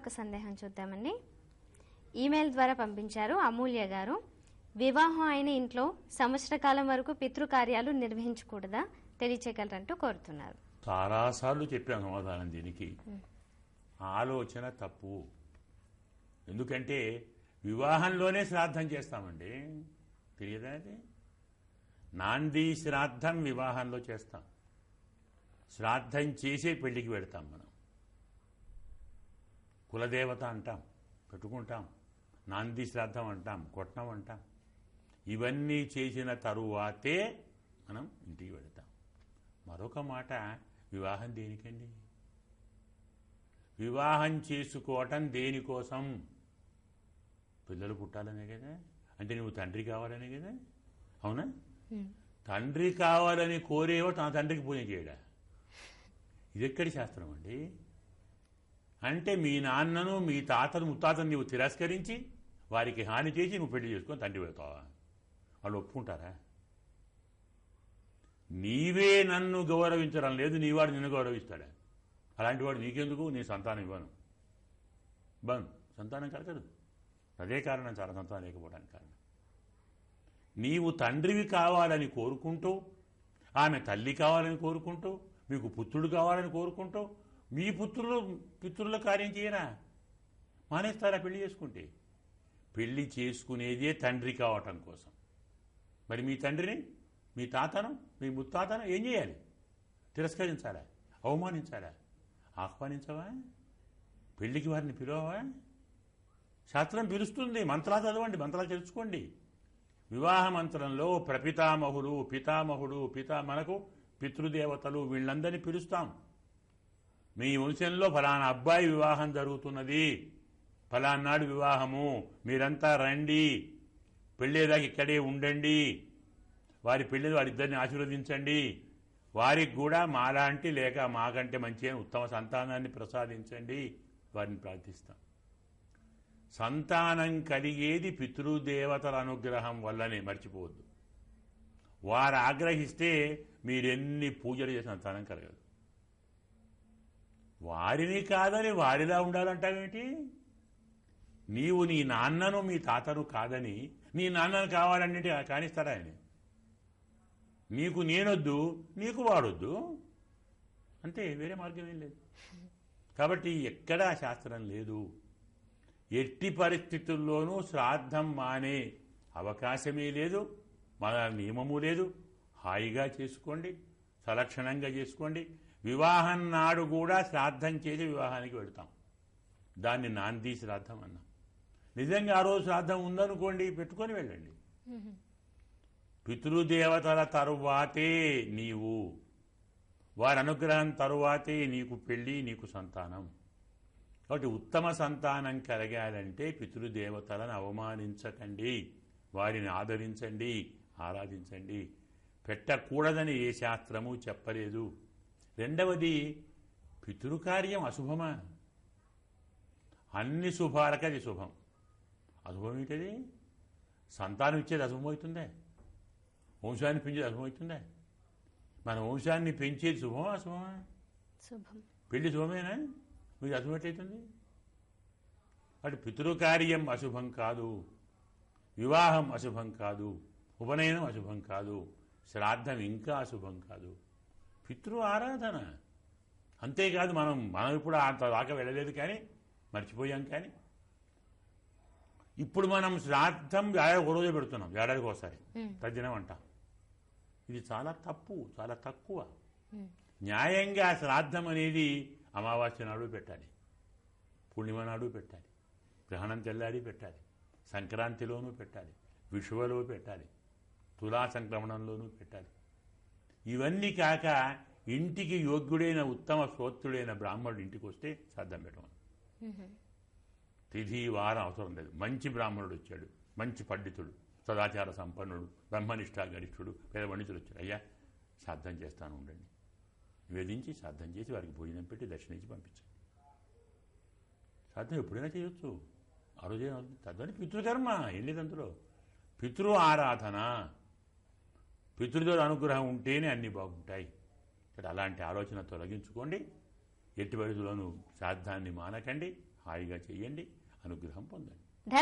మరొక సందేహం చూద్దామండి. ఈమెయిల్ ద్వారా పంపించారు అమూల్య గారు. వివాహం అయిన ఇంట్లో సంవత్సర కాలం వరకు పితృకార్యాలు నిర్వహించకూడదా తెలియచేయగలరంటూ కోరుతున్నారు. చాలాసార్లు చెప్పాను సమాధానం దీనికి. ఆలోచన తప్పు. ఎందుకంటే వివాహంలోనే శ్రాద్ధం చేస్తామండి. తెలియదా అది? నాంది శ్రాద్ధం వివాహంలో చేస్తాం. శ్రాద్ధం చేసే పెళ్ళికి పెడతాం మనం. కులదేవత అంటాం పెట్టుకుంటాం నాంది శ్రాద్ధం అంటాం కొట్నం అంటాం. ఇవన్నీ చేసిన తరువాతే మనం ఇంటికి వెళతాం. మరొక మాట వివాహం దేనికండి? వివాహం చేసుకోవటం దేనికోసం? పిల్లలు పుట్టాలనే కదా? అంటే నువ్వు తండ్రి కావాలనే కదా? అవునా? తండ్రి కావాలని కోరేవో తన తండ్రికి పూజ చేయడా? ఇది ఎక్కడి శాస్త్రం అండి? అంటే మీ నాన్నను మీ తాతను ముత్తాతను నీవు తిరస్కరించి వారికి హాని చేసి నువ్వు పెళ్ళి చేసుకొని తండ్రి పెడతావా? వాళ్ళు ఒప్పుకుంటారా? నీవే నన్ను గౌరవించడం లేదు నీవాడు నిన్ను గౌరవిస్తాడా? అలాంటి వాడు నీకెందుకు? నీ సంతానం ఇవ్వను. బన్ సంతానం కలగదు అదే కారణం చాలా సంతానం లేకపోవడానికి కారణం. నీవు తండ్రివి కావాలని కోరుకుంటూ ఆమె తల్లి కావాలని కోరుకుంటూ మీకు పుత్రుడు కావాలని కోరుకుంటూ మీ పుత్రులు పితృల కార్యం చేయరా మానేస్తారా పెళ్ళి చేసుకుంటే? పెళ్ళి చేసుకునేదే తండ్రి కావటం కోసం. మరి మీ తండ్రిని మీ తాతను మీ ముత్తాతను ఏం చేయాలి? తిరస్కరించాలా? అవమానించాలా? ఆహ్వానించవా? పెళ్ళికి వారిని పిలవవా? శాస్త్రం పిలుస్తుంది మంత్రాలు చదవండి మంత్రాలు తెలుసుకోండి. వివాహ మంత్రంలో ప్రపితామహుడు పితామహుడు పితా మనకు పితృదేవతలు వీళ్ళందరినీ పిలుస్తాం. మీ వంశంలో ఫలానా అబ్బాయి వివాహం జరుగుతున్నది. ఫలానాడు వివాహము. మీరంతా రండి. పెళ్ళేదాకా ఇక్కడే ఉండండి. వారి పెళ్ళి వారిద్దరిని ఆశీర్వదించండి. వారికి కూడా మాలాంటి లేక మాకంటే మంచి ఉత్తమ సంతానాన్ని ప్రసాదించండి. వారిని ప్రార్థిస్తాం. సంతానం కలిగేది పితృదేవతల అనుగ్రహం వల్లనే మర్చిపోవద్దు. వారు ఆగ్రహిస్తే మీరెన్ని పూజలు చేసిన సంతానం కలగదు. వారిని కాదని వారిలా ఉండాలంటావేంటి? నీవు నీ నాన్నను మీ తాతను కాదని నీ నాన్నను కావాలన్నిటి కానిస్తాడా ఆయన? నీకు నేనొద్దు నీకు వాడొద్దు. అంతే వేరే మార్గం ఏం లేదు. కాబట్టి ఎక్కడా శాస్త్రం లేదు. ఎట్టి పరిస్థితుల్లోనూ శ్రాద్ధం మానే అవకాశమే లేదు మన నియమము లేదు. హాయిగా చేసుకోండి సలక్షణంగా చేసుకోండి. వివాహం నాడు కూడా శ్రాద్ధం చేసి వివాహానికి వెళతాం. దాన్ని నాంది శ్రాద్ధం అన్నాం. నిజంగా ఆ రోజు శ్రాద్ధం ఉందనుకోండి పెట్టుకొని వెళ్ళండి. పితృదేవతల తరువాతే నీవు. వారి అనుగ్రహం తరువాతే నీకు పెళ్ళి నీకు సంతానం. కాబట్టి ఉత్తమ సంతానం కలగాలంటే పితృదేవతలను అవమానించకండి. వారిని ఆదరించండి ఆరాధించండి. పెట్టకూడదని ఏ శాస్త్రము చెప్పలేదు. రెండవది పితృకార్యం అశుభమా? అన్ని శుభాలకు అది శుభం. అశుభం ఏంటది? సంతానం ఇచ్చేది అశుభమవుతుందే. వంశాన్ని పెంచేది అశుభమవుతుందే. మన వంశాన్ని పెంచేది శుభమా అశుభమా? శుభం. పెళ్ళి శుభమేనా? మీకు అశుభం ఎట్లయితుంది? అటు పితృకార్యం అశుభం కాదు. వివాహం అశుభం కాదు. ఉపనయనం అశుభం కాదు. శ్రాద్ధం ఇంకా అశుభం కాదు. పితృ ఆరాధన. అంతేకాదు మనం మనం ఇప్పుడు అంత దాకా వెళ్ళలేదు కానీ మర్చిపోయాం కానీ. ఇప్పుడు మనం శ్రాద్ధం ఏడాది ఒక రోజే పెడుతున్నాం ఏడాదికి ఒకసారి. తద్దినం అంటాం. ఇది చాలా తప్పు చాలా తక్కువ. న్యాయంగా శ్రాద్ధం అనేది అమావాస్య నాడు పెట్టాలి. పూర్ణిమ నాడు పెట్టాలి. గ్రహణం తెల్లారి పెట్టాలి. సంక్రాంతిలోనూ పెట్టాలి. విషువలో పెట్టాలి. తులా సంక్రమణంలోనూ పెట్టాలి. ఇవన్నీ కాక ఇంటికి యోగ్యుడైన ఉత్తమ శ్రోత్రుడైన బ్రాహ్మణుడు ఇంటికి వస్తే శ్రాద్ధం పెట్టమని తిథి వారం అవసరం లేదు. మంచి బ్రాహ్మణుడు వచ్చాడు. మంచి పండితుడు సదాచార సంపన్నుడు బ్రహ్మనిష్టా గరిష్ఠుడు పేద పండితుడు వచ్చాడు. అయ్యా శ్రాద్ధం చేస్తాను ఉండండి. నివేదించి శ్రాద్ధం చేసి వారికి భోజనం పెట్టి దర్శనించి పంపించండి. శ్రాద్ధం ఎప్పుడైనా చేయొచ్చు. ఆ రోజే తద్దని పితృకర్మ. ఏం లేదు అందులో. పితృ ఆరాధన. పితృదేవుల అనుగ్రహం ఉంటేనే అన్ని బాగుంటాయి. ఇక్కడ అలాంటి ఆలోచన తొలగించుకోండి. ఎట్టి పరిధిలోనూ శ్రాద్ధాన్ని మానకండి. హాయిగా చేయండి. అనుగ్రహం పొందండి.